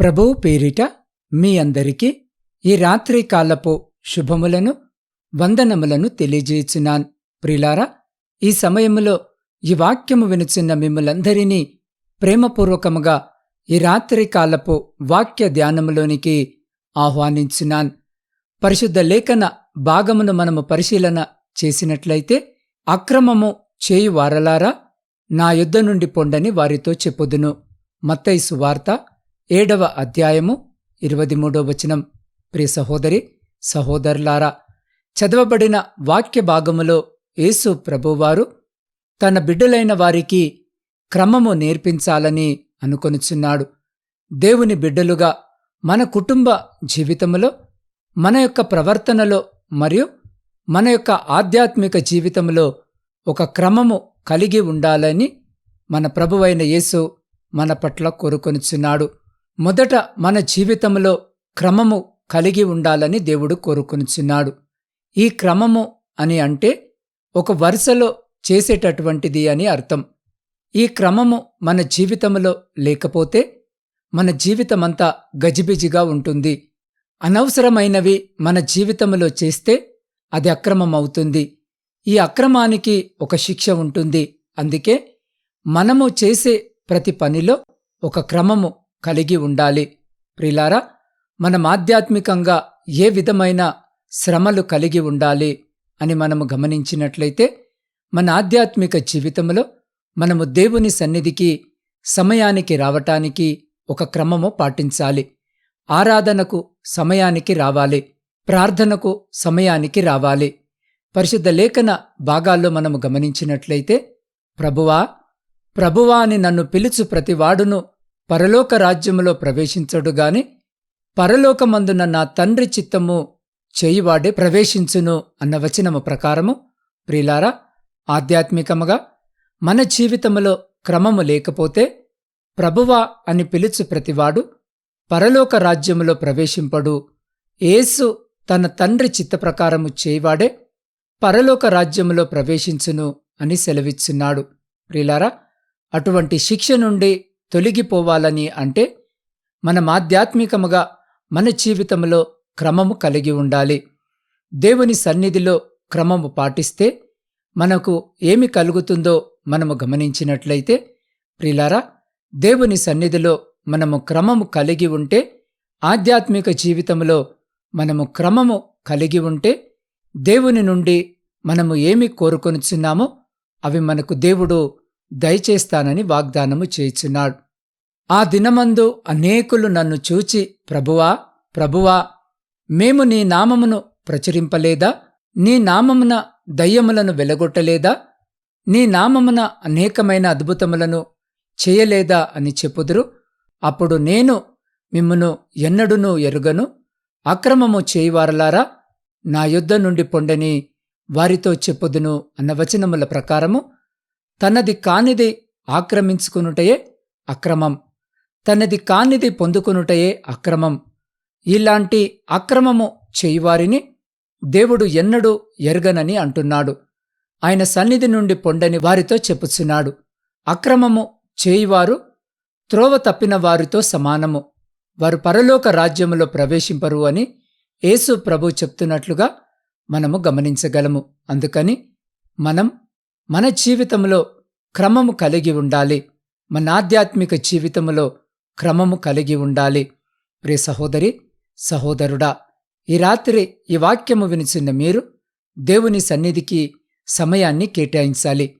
ప్రభువు పేరిట మీ అందరికీ ఈ రాత్రి కాలపు శుభములను వందనములను తెలియజేయుచున్నాను. ప్రిలారా ఈ సమయములో ఈ వాక్యము వినుచున్న మిమ్మలందరినీ ప్రేమపూర్వకముగా ఈ రాత్రి కాలపు వాక్య ధ్యానములోనికి ఆహ్వానించున్నాను. పరిశుద్ధ లేఖన భాగమును మనము పరిశీలన చేసినట్లయితే అక్రమము చేయు వారలారా నా యుద్ధ నుండి పొండని వారితో చెప్పుదును. మత్తైసు వార్త ఏడవ అధ్యాయము ఇరవై మూడో వచనం. ప్రియ సహోదరి సహోదరులారా చదవబడిన వాక్య భాగములో యేసు ప్రభువారు తన బిడ్డలైన వారికి క్రమము నేర్పించాలని అనుకొనుచున్నాడు. దేవుని బిడ్డలుగా మన కుటుంబ జీవితములో మన యొక్క ప్రవర్తనలో మరియు మన యొక్క ఆధ్యాత్మిక జీవితంలో ఒక క్రమము కలిగి ఉండాలని మన ప్రభువైన యేసు మన పట్ల కోరుకొనుచున్నాడు. మొదట మన జీవితంలో క్రమము కలిగి ఉండాలని దేవుడు కోరుకొనుచున్నాడు. ఈ క్రమము అని అంటే ఒక వరుసలో చేసేటటువంటిది అని అర్థం. ఈ క్రమము మన జీవితంలో లేకపోతే మన జీవితమంతా గజిబిజిగా ఉంటుంది. అనవసరమైనవి మన జీవితంలో చేస్తే అది అక్రమం అవుతుంది ఈ అక్రమానికి ఒక శిక్ష ఉంటుంది. అందుకే మనము చేసే ప్రతి పనిలో ఒక క్రమము కలిగి ఉండాలి. ప్రిలారా మనం ఆధ్యాత్మికంగా ఏ విధమైన శ్రమలు కలిగి ఉండాలి అని మనము గమనించినట్లయితే మన ఆధ్యాత్మిక జీవితంలో మనము దేవుని సన్నిధికి సమయానికి రావటానికి ఒక క్రమము పాటించాలి. ఆరాధనకు సమయానికి రావాలి. ప్రార్థనకు సమయానికి రావాలి. పరిశుద్ధ లేఖన భాగాల్లో మనము గమనించినట్లయితే ప్రభువా ప్రభువా అని నన్ను పిలుచు ప్రతివాడును పరలోక రాజ్యములో ప్రవేశించడుగాని పరలోకమందున నా తండ్రి చిత్తము చేయువాడే ప్రవేశించును అన్న వచనము ప్రకారము ప్రిలారా ఆధ్యాత్మికముగా మన జీవితములో క్రమము లేకపోతే ప్రభువా అని పిలుచు ప్రతివాడు పరలోక రాజ్యములో ప్రవేశింపడు. ఏసు తన తండ్రి చిత్తప్రకారము చేయవాడే పరలోక రాజ్యములో ప్రవేశించును అని సెలవిచ్చున్నాడు. ప్రిలారా అటువంటి శిక్ష నుండి తొలగిపోవాలని అంటే మనం ఆధ్యాత్మికముగా మన జీవితంలో క్రమము కలిగి ఉండాలి. దేవుని సన్నిధిలో క్రమము పాటిస్తే మనకు ఏమి కలుగుతుందో మనము గమనించినట్లయితే ప్రిలారా దేవుని సన్నిధిలో మనము క్రమము కలిగి ఉంటే ఆధ్యాత్మిక జీవితంలో మనము క్రమము కలిగి ఉంటే దేవుని నుండి మనము ఏమి కోరుకొనుచున్నామో అవి మనకు దేవుడు దయచేస్తానని వాగ్దానము చేయుచున్నాడు. ఆ దినమందు అనేకులు నన్ను చూచి ప్రభువా ప్రభువా మేము నీ నామమును ప్రచురింపలేదా? నీ నామమున దయ్యములను వెలగొట్టలేదా? నీ నామమున అనేకమైన అద్భుతములను చేయలేదా అని చెప్పుదురు. అప్పుడు నేను మిమ్మును ఎన్నడునూ ఎరుగను. అక్రమము చేయివారలారా నా యుద్ధ నుండి పొండని వారితో చెప్పుదును అన్న వచనముల ప్రకారము తనది కానిది ఆక్రమించుకునుటయే అక్రమం తనది కానిది పొందుకునుటయే అక్రమం. ఇలాంటి అక్రమము చేయువారిని దేవుడు ఎన్నడూ ఎరగనని అంటున్నాడు. ఆయన సన్నిధి నుండి పొండని వారితో చెప్పుచున్నాడు. అక్రమము చేయివారు త్రోవ తప్పిన వారితో సమానము. వారు పరలోక రాజ్యములో ప్రవేశింపరు అని యేసు ప్రభు చెప్తున్నట్లుగా మనము గమనించగలము. అందుకని మనం మన జీవితంలో క్రమము కలిగి ఉండాలి. మన ఆధ్యాత్మిక జీవితంలో క్రమము కలిగి ఉండాలి. ప్రియ సహోదరి సహోదరుడా ఈ రాత్రి ఈ వాక్యము వినిచిన మీరు దేవుని సన్నిధికి సమయాన్ని కేటాయించాలి.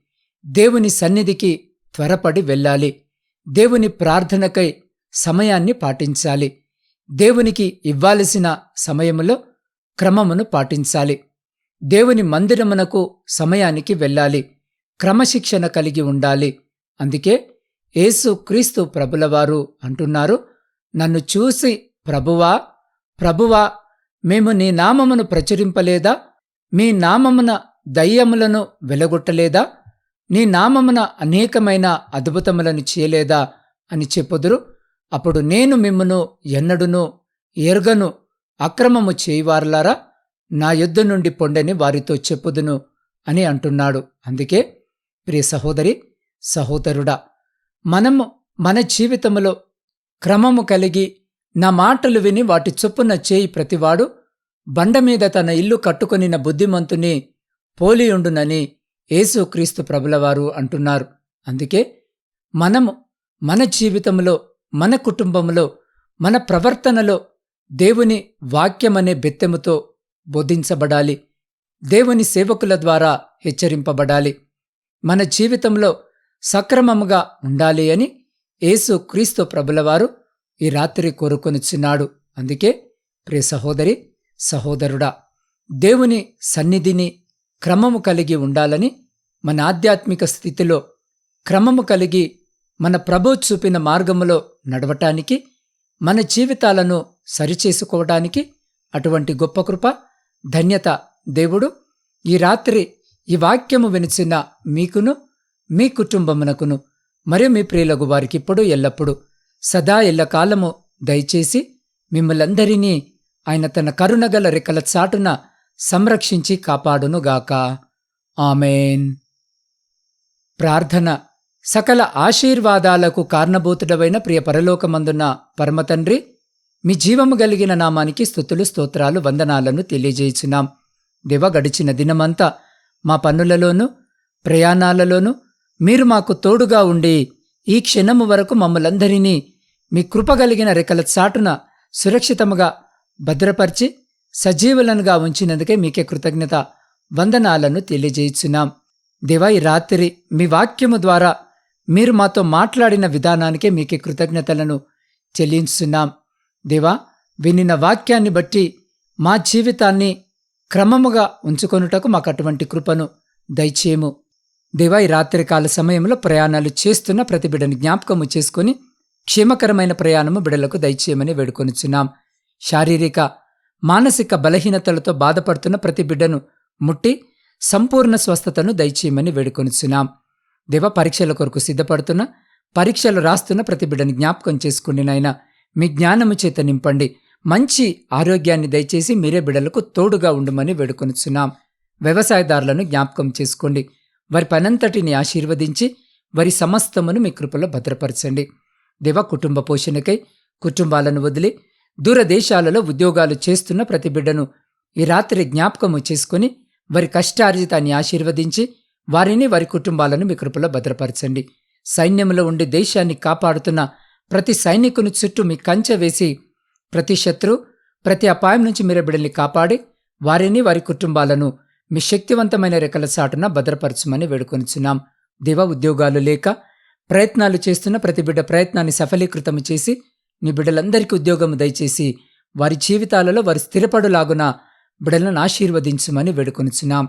దేవుని సన్నిధికి త్వరపడి వెళ్ళాలి. దేవుని ప్రార్థనకై సమయాన్ని పాటించాలి. దేవునికి ఇవ్వాల్సిన సమయములో క్రమమును పాటించాలి. దేవుని మందిరమునకు సమయానికి వెళ్ళాలి. క్రమశిక్షణ కలిగి ఉండాలి. అందుకే యేసు క్రీస్తు ప్రభులవారు అంటున్నారు నన్ను చూసి ప్రభువా ప్రభువా మేము నీ నామమును ప్రచురింపలేదా? మీ నామమున దయ్యములను వెలగొట్టలేదా? నీ నామమున అనేకమైన అద్భుతములను చేయలేదా? అని చెప్పుదురు. అప్పుడు నేను మిమ్మును ఎన్నడును ఎరుగను అక్రమము చేయువారులారా నా యుద్ధ నుండి పొండని వారితో చెప్పుదును అని అంటున్నాడు. అందుకే ప్రియ సహోదరి సహోదరుడా మనము మన జీవితంలో క్రమము కలిగి నా మాటలు విని వాటి చొప్పున చేయి ప్రతివాడు బండమీద తన ఇల్లు కట్టుకొనిన బుద్ధిమంతుని పోలియుండునని యేసుక్రీస్తు ప్రభులవారు అంటున్నారు. అందుకే మనము మన జీవితంలో మన కుటుంబంలో మన ప్రవర్తనలో దేవుని వాక్యమనే బెత్తెముతో బోధించబడాలి. దేవుని సేవకుల ద్వారా హెచ్చరింపబడాలి. మన జీవితంలో సక్రమముగా ఉండాలి అని యేసు క్రీస్తు ప్రభులవారు ఈ రాత్రి కోరుకొనిచున్నాడు. అందుకే ప్రియ సహోదరి సహోదరుడా దేవుని సన్నిధిని క్రమము కలిగి ఉండాలని మన ఆధ్యాత్మిక స్థితిలో క్రమము కలిగి మన ప్రభు చూపిన మార్గములో నడవటానికి మన జీవితాలను సరిచేసుకోవడానికి అటువంటి గొప్ప కృప ధన్యత దేవుడు ఈ రాత్రి ఈ వాక్యము వినిచిన మీకును మీ కుటుంబమునకును మరియు మీ ప్రియులకు వారికి ఇప్పుడు ఎల్లప్పుడూ సదా ఎల్లకాలము దయచేసి మిమ్మలందరినీ ఆయన తన కరుణగల రెక్కల చాటున సంరక్షించి కాపాడునుగాక. ఆమెన్. ప్రార్థన. సకల ఆశీర్వాదాలకు కారణభూతుడవైన ప్రియ పరలోకమందున్న పరమతండ్రి మీ జీవము కలిగిన నామానికి స్థుతులు స్తోత్రాలు వందనాలను తెలియజేయుచున్నాం. దివ గడిచిన దినమంతా మా పనులలోనూ ప్రయాణాలలోనూ మీరు మాకు తోడుగా ఉండి ఈ క్షణము వరకు మమ్మలందరినీ మీ కృపగలిగిన రెక్కల చాటున సురక్షితముగా భద్రపరిచి సజీవులనుగా ఉంచినందుకే మీకే కృతజ్ఞత వందనాలను తెలియజేయుచున్నాం. దేవా ఈ రాత్రి మీ వాక్యము ద్వారా మీరు మాతో మాట్లాడిన విధానానికే మీకే కృతజ్ఞతలను చెల్లించున్నాం దేవా వినిన వాక్యాన్ని బట్టి మా జీవితాన్ని క్రమముగా ఉంచుకొనుటకు మాకు అటువంటి కృపను దయచేయము. దేవా ఈ రాత్రికాల సమయంలో ప్రయాణాలు చేస్తున్న ప్రతి జ్ఞాపకము చేసుకుని క్షేమకరమైన ప్రయాణము బిడలకు దయచేయమని వేడుకొనుచున్నాం. శారీరక మానసిక బలహీనతలతో బాధపడుతున్న ప్రతి బిడ్డను ముట్టి సంపూర్ణ స్వస్థతను దయచేయమని వేడుకొనుచున్నాం. దేవ పరీక్షల కొరకు సిద్ధపడుతున్న పరీక్షలు రాస్తున్న ప్రతి బిడ్డను జ్ఞాపకం చేసుకుని నాయన. మీ జ్ఞానము చేత నింపండి. మంచి ఆరోగ్యాన్ని దయచేసి మీరే బిడ్డలకు తోడుగా ఉండమని వేడుకొనుచున్నాం. వ్యవసాయదారులను జ్ఞాపకం చేసుకోండి. వారి పనంతటిని ఆశీర్వదించి వారి సమస్తమును మీ కృపలో భద్రపరచండి. దేవ కుటుంబ పోషణకై కుటుంబాలను వదిలి దూరదేశాలలో ఉద్యోగాలు చేస్తున్న ప్రతి బిడ్డను ఈ రాత్రి జ్ఞాపకము చేసుకుని వారి కష్టార్జితాన్ని ఆశీర్వదించి వారిని వారి కుటుంబాలను మీ కృపలో భద్రపరచండి. సైన్యంలో ఉండి దేశాన్ని కాపాడుతున్న ప్రతి సైనికుని చుట్టూ మీ కంచె వేసి ప్రతి శత్రు ప్రతి అపాయం నుంచి మీరు బిడ్డల్ని కాపాడి వారిని వారి కుటుంబాలను మీ శక్తివంతమైన రెక్కల సాటున భద్రపరచమని వేడుకొనిచున్నాం. దివ ఉద్యోగాలు లేక ప్రయత్నాలు చేస్తున్న ప్రతి బిడ్డ ప్రయత్నాన్ని సఫలీకృతం చేసి నీ బిడ్డలందరికీ ఉద్యోగం దయచేసి వారి జీవితాలలో వారి స్థిరపడులాగున బిడ్డలను ఆశీర్వదించమని వేడుకొనిచున్నాం.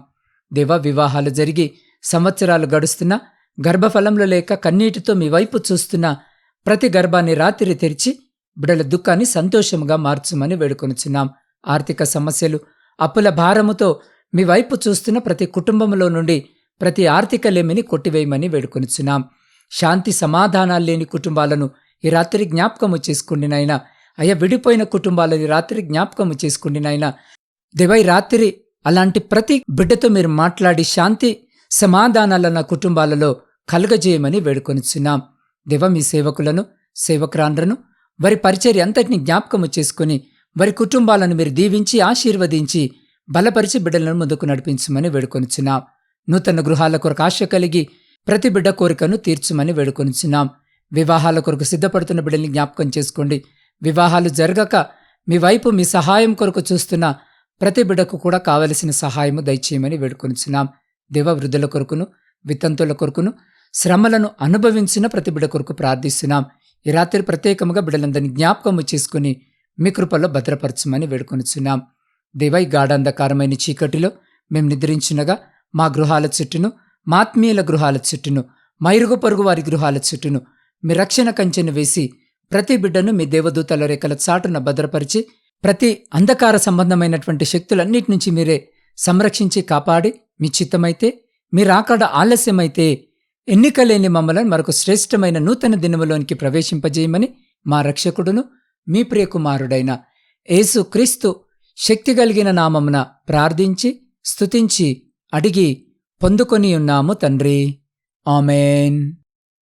దేవ వివాహాలు జరిగి సంవత్సరాలు గడుస్తున్న గర్భఫలంలో లేక కన్నీటితో మీ వైపు చూస్తున్న ప్రతి గర్భాన్ని రాత్రి తెరిచి బిడల దుఃఖాన్ని సంతోషముగా మార్చమని వేడుకొనిచున్నాం. ఆర్థిక సమస్యలు అప్పుల భారముతో మీ వైపు చూస్తున్న ప్రతి కుటుంబంలో నుండి ప్రతి ఆర్థిక లేమిని కొట్టివేయమని వేడుకొనిచున్నాం. శాంతి సమాధానాలు లేని కుటుంబాలను ఈ రాత్రి జ్ఞాపకము చేసుకుండి నాయన. అయ్యా విడిపోయిన కుటుంబాలని రాత్రి జ్ఞాపకము చేసుకుండి నాయన. దివై రాత్రి అలాంటి ప్రతి బిడ్డతో మీరు మాట్లాడి శాంతి సమాధానాలన్న కుటుంబాలలో కలుగజేయమని వేడుకొనిచున్నాం. దివ మీ సేవకులను సేవకురాండ్రను వారి పరిచర్య అంతటిని జ్ఞాపకము చేసుకుని వారి కుటుంబాలను మీరు దీవించి ఆశీర్వదించి బలపరిచి బిడ్డలను ముందుకు నడిపించమని వేడుకొనిచున్నాం. నూతన గృహాల కొరకు ఆశ కలిగి ప్రతి బిడ్డ కోరికను తీర్చమని వేడుకొనిచున్నాం. వివాహాల కొరకు సిద్ధపడుతున్న బిడ్డల్ని జ్ఞాపకం చేసుకోండి. వివాహాలు జరగక మీ వైపు మీ సహాయం కొరకు చూస్తున్న ప్రతి బిడ్డకు కూడా కావలసిన సహాయము దయచేయమని వేడుకొనిచున్నాం. దేవ వృద్ధుల కొరకును వితంతుల కొరకును శ్రమలను అనుభవించిన ప్రతి బిడ్డ కొరకు ప్రార్థిస్తున్నాం. ఈ రాత్రి ప్రత్యేకముగా బిడ్డలందరినీ జ్ఞాపకము చేసుకుని మీ కృపలో భద్రపరచమని వేడుకొనిచున్నాం. దేవై గాఢంధకారమైన చీకటిలో మేము నిద్రించినగా మా గృహాల చుట్టూను మా ఆత్మీయుల గృహాల చుట్టూను మైరుగు పరుగు వారి గృహాల చుట్టూను మీ రక్షణ కంచెను వేసి ప్రతి బిడ్డను మీ దేవదూతల రేఖల చాటున భద్రపరిచి ప్రతి అంధకార సంబంధమైనటువంటి శక్తులన్నిటి నుంచి మీరే సంరక్షించి కాపాడి మీ చిత్తమైతే మీరు రాకడ ఆలస్యమైతే ఎన్నికలేని మమ్మలను మరొక శ్రేష్టమైన నూతన దినములోనికి ప్రవేశింపజేయమని మా రక్షకుడును మీ ప్రియకుమారుడైన యేసు క్రీస్తు శక్తి కలిగిన నామమున ప్రార్థించి స్తుతించి అడిగి పొందుకొని ఉన్నాము తండ్రి. ఆమెన్.